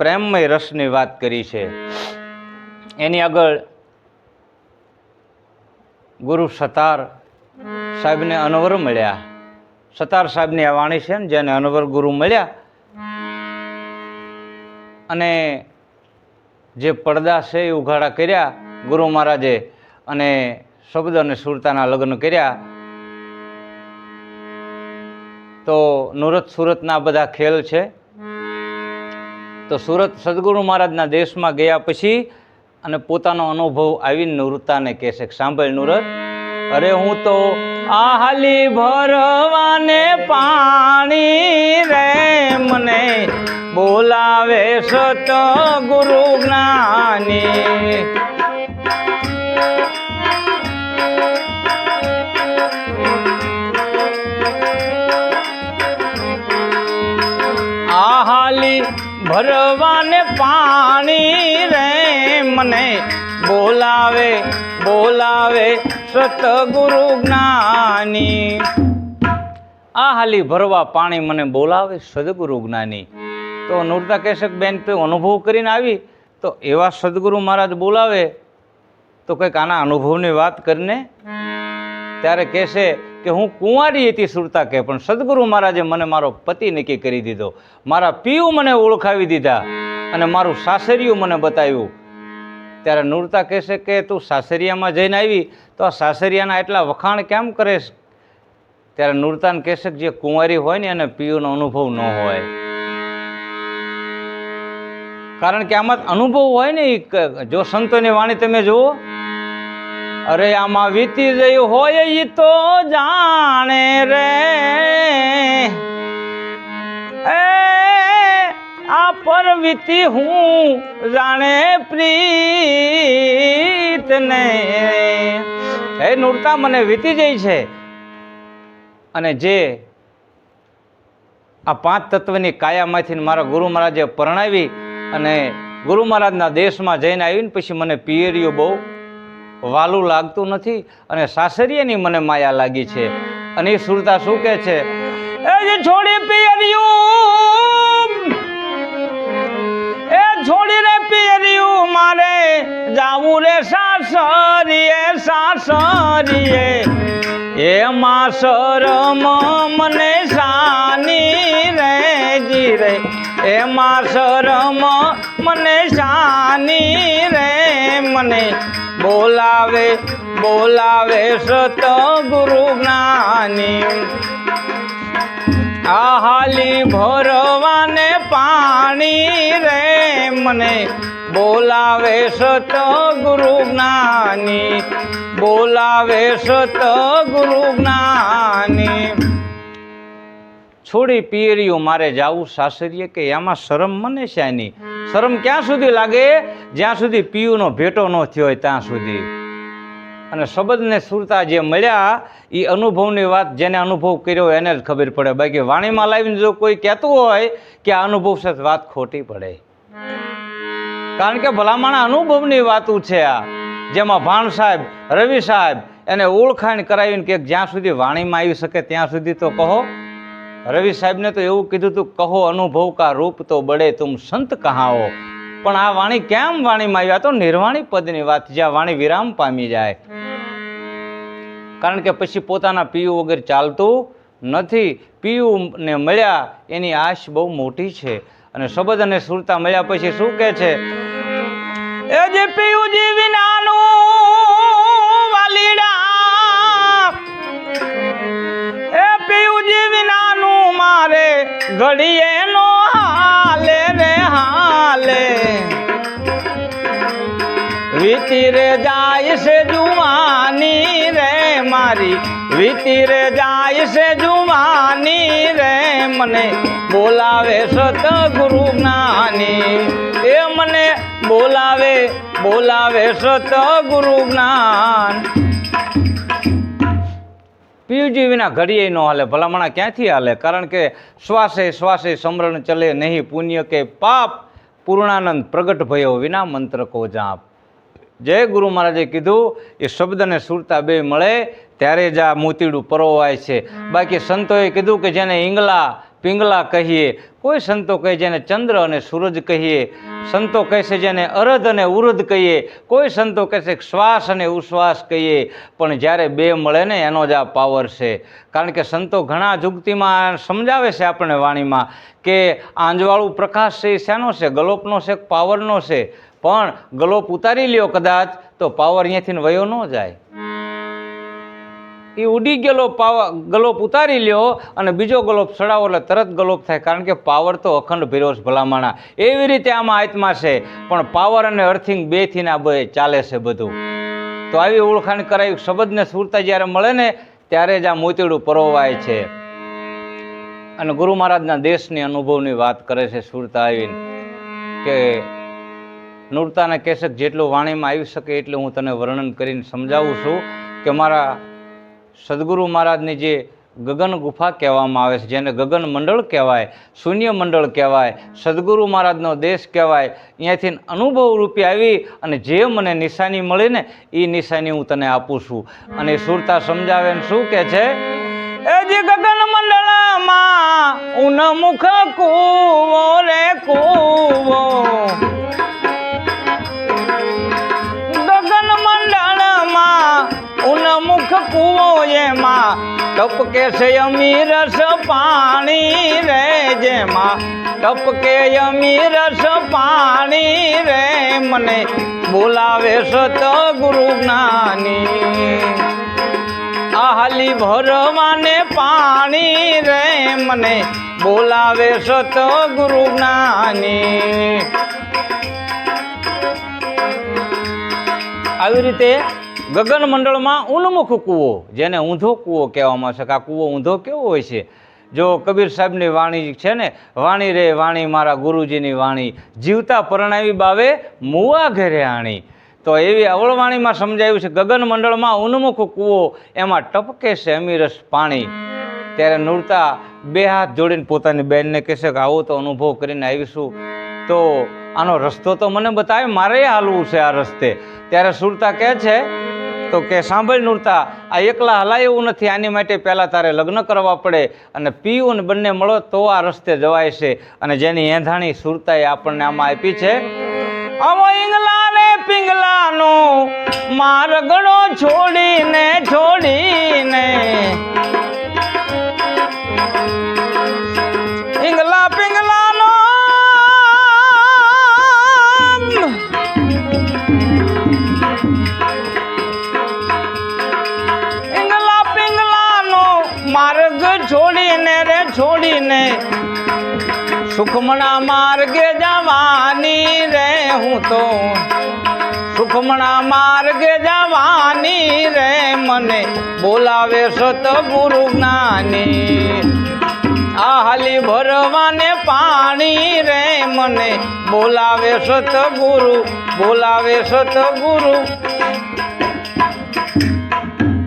પ્રેમમય રસની વાત કરી છે. એની આગળ ગુરુ સતાર સાહેબને અનવર મળ્યા. સતાર સાહેબની આ વાણી છે ને, જેને અનવર ગુરુ મળ્યા. અને જે પડદા છે એ ઉઘાડા કર્યા ગુરુ મહારાજે અને શબ્દ અને સુરતાના લગ્ન કર્યા. તો નુરત સુરતના બધા ખેલ છે. તો સુરત સદગુરુ મહારાજના દેશમાં ગયા પછી અને પોતાનો અનુભવ આવીને નુરતાને કહેશે સાંભળ નુરત, અરે હું તો આહલી ભરવાને પાણી રે મને બોલાવે સત ગુરુ જ્ઞાની. ભરવાને પાણી રે મને. બોલાવે બોલાવે સતગુરુ જ્ઞાની. આ હાલી ભરવા પાણી મને બોલાવે સદગુરુ જ્ઞાની. તો નૂરતા કહેશે બેન પે અનુભવ કરીને આવી. તો એવા સદગુરુ મહારાજ બોલાવે. તો કંઈક આના અનુભવની વાત કરીને ત્યારે કહેશે કે હું કુંવારી હતી સુરતા કે પણ સદગુરુ મહારાજે મને મારો પતિ નક્કી કરી દીધો. મારા પીયું મને ઓળખાવી દીધા અને મારું સાસરિયું મને બતાવ્યું. ત્યારે નૂરતા કહેશે કે, તું સાસરિયામાં જઈને આવી, તો આ સાસરિયાના એટલા વખાણ કેમ કરેશ? ત્યારે નૂરતાન કહેશે કે, જે કુંવારી હોય ને, એને પીયુનો અનુભવ ન હોય. કારણ કે આમાં અનુભવ હોય ને જો સંતોની વાણી તમે જુઓ અરે આમાં વીતી ગયું હોય ઈ તો જાણે રે. એ, આ પર વીતી હું જાણે પ્રીતને. હે નૂરતા, મને વીતી જઈ છે. અને જે આ પાંચ તત્વની કાયામાંથી મારા ગુરુ મહારાજે પરણાવી અને ગુરુ મહારાજના દેશમાં જઈને આવીને પછી મને પિયરીઓ બહુ વાલું લાગતું નથી અને સાસરીએની મને માયા લાગી છે. અને એ સુરતા શું કહે છે? એ જે છોડી પિયરિયું, એ છોડી રે પિયરિયું, મારે જાવું રે સાસરીએ સાસરીએ. એમાં શરમ મને સાની રે જી રે એમાં શરમ મને સાની રે મને. બોલાવે બોલાવે સત ગુરુ જ્ઞાની. આહાલી ભરવાને પાણી રે મને. બોલાવે સત ગુરુ જ્ઞાની, બોલાવે સત ગુરુ જ્ઞાની. છોડી પિયરિયું મારે જાવું સાસરીએ કે એમાં શરમ મને શાની શરમ ક્યાં સુધી લાગે? જ્યાં સુધી પિયુનો ભેટો ન થયો હોય ત્યાં સુધી. અને શબ્દને સુરતા જે મળ્યા એ અનુભવની વાત જેને અનુભવ કર્યો એને જ ખબર પડે. બાકી વાણીમાં લાવીને જો કોઈ કહેતું હોય કે આ અનુભવ સાથે વાત ખોટી પડે. કારણ કે ભલામણ અનુભવની વાતું છે આ. જેમાં ભાણ સાહેબ, રવિ સાહેબ એને ઓળખાણ કરાવીને કે જ્યાં સુધી વાણીમાં આવી શકે ત્યાં સુધી તો કહો. રવિ સાહેબને તો એવું કીધું તું, કહો અનુભવ કા રૂપ તો બળે તું સંત કહાઓ. પણ આ વાણી કેમ વાણીમાં આવી? આ તો નિર્વાણી પદની વાત જ્યાં વાણી વિરામ પામી જાય. કારણ કે પછી પોતાના પીયુ વગર ચાલતું નથી. પીયુને મળ્યા, એની આશ બહુ મોટી છે. અને શબ્દ અને સુરતા મળ્યા પછી શું કહે છે? એ જે પીયુજી વિનાનું મારે ઘડીએ નો હાલે રે હાલે. વીતી રે જાય છે જુવાની રે મારી. વીતી રે જાય છે જુવાની રે મને બોલાવે સત ગુરુ જ્ઞાની. એ મને બોલાવે બોલાવે સત ગુરુ જ્ઞાન. પીયુજી વિના ઘડીએ ન હાલે ભલામણા ક્યાંથી હાલે? કારણ કે શ્વાસે શ્વાસે સમરણ ચલે નહીં પુણ્ય કે પાપ પૂર્ણાનંદ પ્રગટ ભયો વિના મંત્ર કો જાપ. જય ગુરુ મહારાજે કીધું એ શબ્દ અને સુરતા બે મળે ત્યારે જ આ મોતીડું પરોવાય છે. બાકી સંતોએ કીધું કે જેને ઈંગલા પિંગલા કહીએ, કોઈ સંતો કહે જેને ચંદ્ર અને સૂરજ કહીએ, સંતો કહે છે જેને અરધ અને ઉરધ કહીએ, કોઈ સંતો કહે છે શ્વાસ અને ઉશ્વાસ કહીએ, પણ જ્યારે બે મળે ને એનો જ આ પાવર છે. કારણ કે સંતો ઘણા જુગતીમાં સમજાવે છે આપણને વાણીમાં કે આંજવાળું પ્રકાશ છે એ શેનો છે? ગલોપનો છે પાવરનો છે? પણ ગલોપ ઉતારી લ્યો કદાચ તો પાવર અહીંયાથી વયો ન જાય. એ ઉડી ગયેલો પાવર ગલોપ ઉતારી લ્યો અને બીજો ગલોપ ચડાવો એટલે તરત ગલોપ થાય. કારણ કે પાવર તો અખંડ ભેરો છે ભલામણા. એવી રીતે આમાં આત્મા છે, પણ પાવર અને અર્થિંગ બેથી ના બે ચાલે છે બધું. તો આવી ઓળખાણ કરાવી, શબ્દને સુરતા જ્યારે મળે ને, ત્યારે જ આ મોતીડું પરોવાય છે. અને ગુરુ મહારાજના દેશની અનુભવની વાત કરે છે સુરતા આવીને કે, નૂરતાના કેશક જેટલું વાણીમાં આવી શકે એટલું હું તને વર્ણન કરીને સમજાવું છું કે મારા સદગુરુ મહારાજની જે ગગન ગુફા કહેવામાં આવે છે, જેને ગગન મંડળ કહેવાય, શૂન્ય મંડળ કહેવાય, સદગુરુ મહારાજનો દેશ કહેવાય, અહીંયાથી અનુભવ રૂપે આવી અને જે મને નિશાની મળે ને એ નિશાની હું તને આપું છું. અને સુરતા સમજાવે શું કે છે? એ જે ગગન મંડળમાં ટપકે છે અમીરસ પાણી રે જેમાં. ટપકે અમીરસ પાણી રે મને બોલાવે સત ગુરુ જ્ઞાની. આહલી ભરવાને પાણી રે મને બોલાવે સત ગુરુ જ્ઞાની. આવી રીતે ગગન મંડળમાં ઉન્મુખ કૂવો, જેને ઊંધો કૂવો કહેવામાં છે. આ કૂવો ઊંધો કેવો હોય છે? જો કબીર સાહેબની વાણી છે ને, વાણી રે વાણી મારા ગુરુજીની વાણી, જીવતા પરણાવી બાવે મુવા ઘરે આણી. તો એવી અવળવાણીમાં સમજાયું છે, ગગન મંડળમાં ઉન્મુખ કૂવો, એમાં ટપકે છે અમીરસ પાણી. ત્યારે નૂરતા બે હાથ જોડીને પોતાની બહેનને કહેશે કે, આવો તો અનુભવ કરીને આવીશું. તો આનો રસ્તો તો મને બતાવે, મારે હાલવું છે આ રસ્તે. ત્યારે સુરતા કહે છે તો કે સાંભળ નૂરતા, આ એકલા હલાય એવું નથી, આની માટે પહેલાં તારે લગ્ન કરવા પડે અને પીવું ને બંને મળો તો આ રસ્તે જવાય છે. અને જેની એંધાણી સુરતાએ આપણને આમાં આપી છે ને પિંગલાનો માર્ગણો છોડીને સુખમણા માર્ગે જવાની રે હું તો. સુખમણા માર્ગે જવાની રે મને બોલાવે સતગુરુ જ્ઞાની. હાલી ભરવાને પાણી રે મને બોલાવે સતગુરુ બોલાવે સતગુરુ.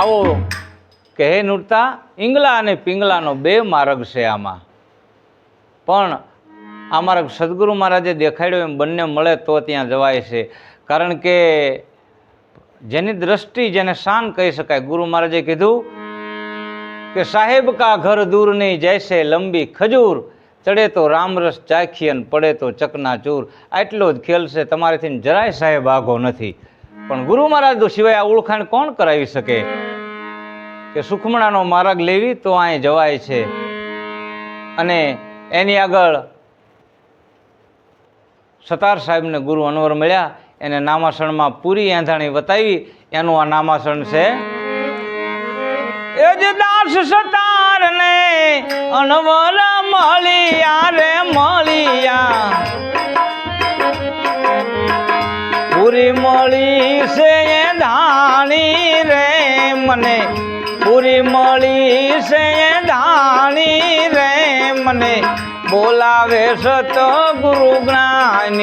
આવો, કહે નૂરતા, ઈંગલા અને પિંગલાનો બે માર્ગ છે આમાં. પણ આ મારા સદગુરુ મહારાજે દેખાડ્યો એમ બંને મળે તો ત્યાં જવાય છે. કારણ કે જેની દ્રષ્ટિ જેને શાન કહી શકાય, ગુરુ મહારાજે કીધું કે સાહેબ કા ઘર દૂર નહીં જૈસે લંબી ખજૂર, ચડે તો રામરસ ચાખી અને પડે તો ચકનાચૂર. આટલો જ ખેલ છે, તમારેથી જરાય સાહેબ આઘો નથી. પણ ગુરુ મહારાજ સિવાય આ ઓળખાણ કોણ કરાવી શકે? કે સુખમણાનો માર્ગ લેવી તો અહીં જવાય છે. અને એની આગળ સતાર સાહેબને ગુરુ અનવર મળ્યા, એને નામાસણમાં પૂરી એંધાણી બતાવી એનું આ નામાસણ છે, એ જ દાસ સતાર ને અનવર મળ્યા રે મળ્યા. પૂરી મળી છે ધાણી રે મને. પૂરી મળી છે ધાણી રે મને. બોલાવે સત ગુરુ જ્ઞાની બોલાવે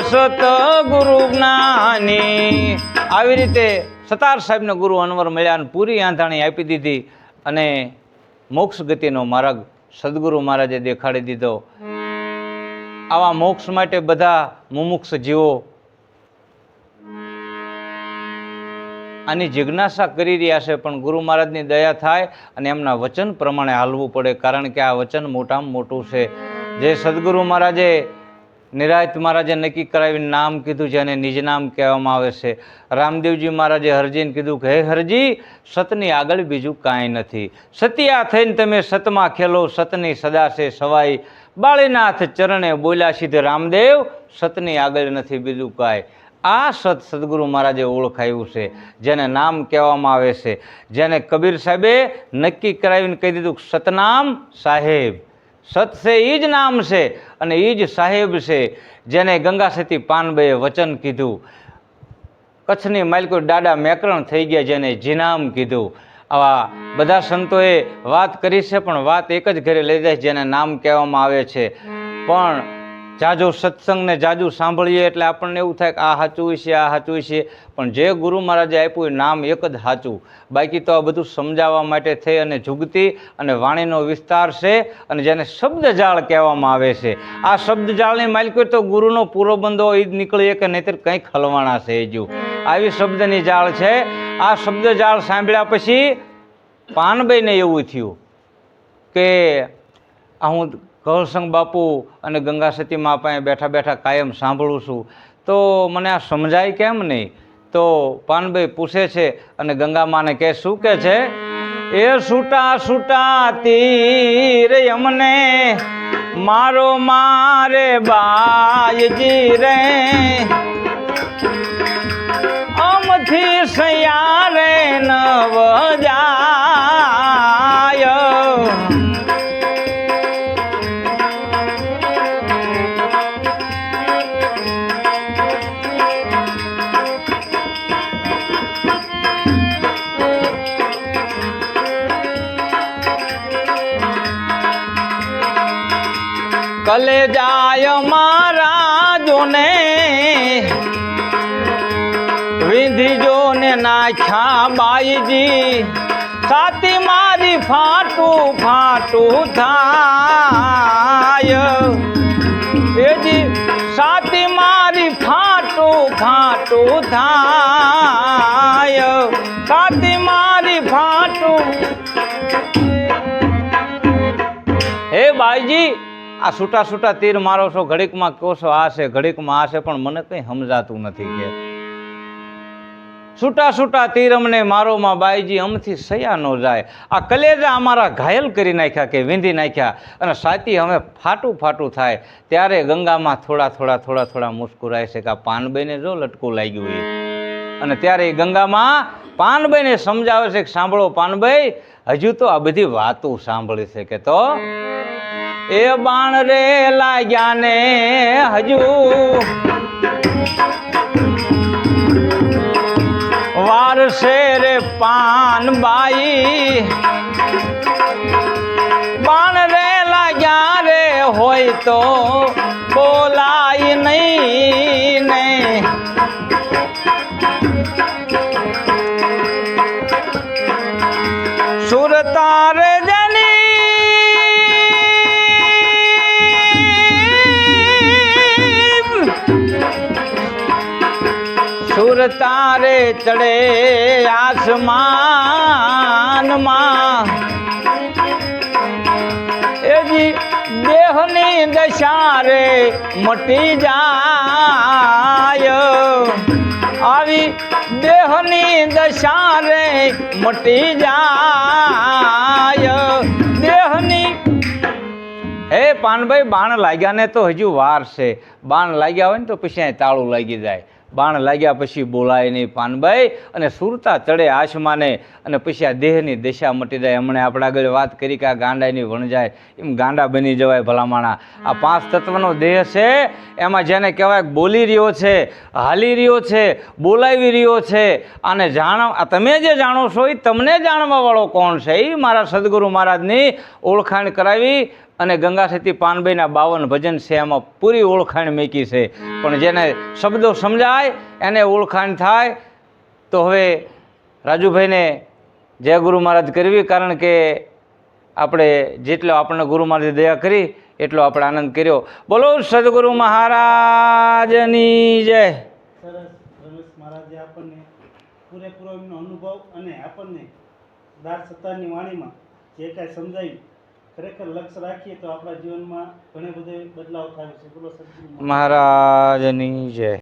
સત ગુરુ જ્ઞાની. આવી રીતે સતાર સાહેબને ગુરુ અનવર મળ્યા પૂરી આંધાણી આપી દીધી અને મોક્ષ ગતિનો માર્ગ સદગુરુ મહારાજે દેખાડી દીધો. આવા મોક્ષ માટે બધા મુમુક્ષ જીવો આની જિજ્ઞાસા કરી રહ્યા છે, પણ ગુરુ મહારાજની દયા થાય અને એમના વચન પ્રમાણે હાલવું પડે, કારણ કે આ વચન મોટામાં મોટું છે. જે સદગુરુ મહારાજે નિરાયત મહારાજે નક્કી કરાવીને નામ કીધું છે અને નિજ નામ કહેવામાં આવે છે. રામદેવજી મહારાજે હરજીને કીધું કે, હે હરજી, સતની આગળ બીજું કાંઈ નથી. સત્યા થઈને તમે સતમાં ખેલો, સતની સદા છે સવાઈ. બાળીનાથ ચરણે બોલ્યા સીધે, રામદેવ, સતની આગળ નથી બીજું કાંઈ આ સત સદગુરુ મહારાજે ઓળખાયું છે, જેને નામ કહેવામાં આવે છે, જેને કબીર સાહેબે નક્કી કરાવીને કહી દીધું સતનામ સાહેબ. સત છે એ જ નામ છે અને એ જ સાહેબ છે, જેને ગંગા સતી પાનબાઈએ વચન કીધું. કચ્છની માલિકો દાડા મેકરણ થઈ ગયા જેને જીનામ કીધું. આવા બધા સંતોએ વાત કરી છે, પણ વાત એક જ ઘરે લઈ જાય, જેને નામ કહેવામાં આવે છે. પણ જાજો સત્સંગ ને જાજુ સાંભળીએ એટલે આપણને એવું થાય કે આ સાચું છે, આ સાચું છે. પણ જે ગુરુ મહારાજે આપ્યું એ નામ એક જ સાચું. બાકી તો આ બધું સમજાવવા માટે થઈ અને જુગતી અને વાણીનો વિસ્તાર છે અને જેને શબ્દજાળ કહેવામાં આવે છે. આ શબ્દજાળની માલિકી તો ગુરુનો પૂરો બંધો એ જ નીકળીએ કે નહીતર કંઈક હલવાણા છે એ આવી શબ્દની જાળ છે. આ શબ્દજાળ સાંભળ્યા પછી પાનબાઈને એવું થયું કે હું ગૌરસંગ બાપુ અને ગંગા સતી મા પાસે બેઠા બેઠા કાયમ સાંભળું છું. તો મને આ સમજાય કેમ નહીં? તો પાનભાઈ પૂછે છે અને ગંગા માને કે શું કે છે? એ છૂટા છૂટા તીર અમને મારો મારે બાયજી રે. આમથી સયારે નવ જાય કલે જાય મારા જોને વિધિજો ને નાખ્યા બાઈજી, સાતી મારી ફાટું ફાટું થાય. એજી સાતી મારી ફાટું ફાટું થાય. સાતી મારી ફાટું. હે બાઈજી આ છૂટા છૂટા તીર મારો છો, ઘડીકમાં કહો છો આ છે, ઘડીકમાં આ છે, પણ મને કંઈ સમજાતું નથી કે. છૂટા છૂટા તીર અમને મારોમાં બાઈજી અમથી સયા ન જાય. આ કલેજા અમારા ઘાયલ કરી નાખ્યા કે વીંધી નાખ્યા અને સાતી હવે ફાટું ફાટું થાય. ત્યારે ગંગામાં થોડા થોડા થોડા થોડા મુસ્કુરાય છે કે આ પાનબેને જો લટકું લાગ્યું એ. અને ત્યારે એ ગંગામાં પાનબાઈને સમજાવે છે કે સાંભળો પાનભાઈ હજુ તો આ બધી વાતો સાંભળી છે કે તો એ બાણ રે લાગ્યા ને હજુ. વારસે રે પાનબાઈ બાણ રે લાગ્યા રે હોય તો બોલાય નહીં. સુરતારે ચડે આસમાનમાં. એજી દેહની દશા રે મટી જાય. આવી દેહની દશા રે મટી જાય. દેહની હે પાનભાઈ, બાણ લાગ્યા ને તો હજુ વાર છે. બાણ લાગ્યા હોય ને તો પછી તાળું લાગી જાય. બાણ લાગ્યા પછી બોલાય નહીં પાનભાઈ અને સુરતા ચડે આસમાને અને પછી આ દેહની દિશા મટી જાય. હમણે આપણે આગળ વાત કરી કે આ ગાંડાની વણજાય. એમ ગાંડા બની જવાય ભલામાણા. આ પાંચ તત્વનો દેહ છે. એમાં જેને કહેવાય બોલી રહ્યો છે હાલી રહ્યો છે બોલાવી રહ્યો છે. અને જાણ તમે જે જાણો છો એ તમને જાણવાવાળો કોણ છે? એ મારા સદગુરુ મહારાજની ઓળખાણ કરાવી અને ગંગા સતી પાનબાઈના બાવન ભજન છે, એમાં પૂરી ઓળખાણ મેકી છે. પણ જેને શબ્દો સમજાય, એને ઓળખાણ થાય. તો હવે રાજુભાઈને જય ગુરુ મહારાજ કરવી, કારણ કે આપણે જેટલો આપણને ગુરુ મહારાજે દયા કરી, એટલો આપણે આનંદ કર્યો. બોલો સદગુરુ મહારાજની જય. પૂરેપૂરો એમનો અનુભવ અને આપણને દાર સત્તાની વાણીમાં જે કાંઈ સમજાયું ખરેખર લક્ષ્ય રાખીએ તો આપણા જીવનમાં ઘણે બધે બદલાવ થાય છે. બોલો મહારાજની જય.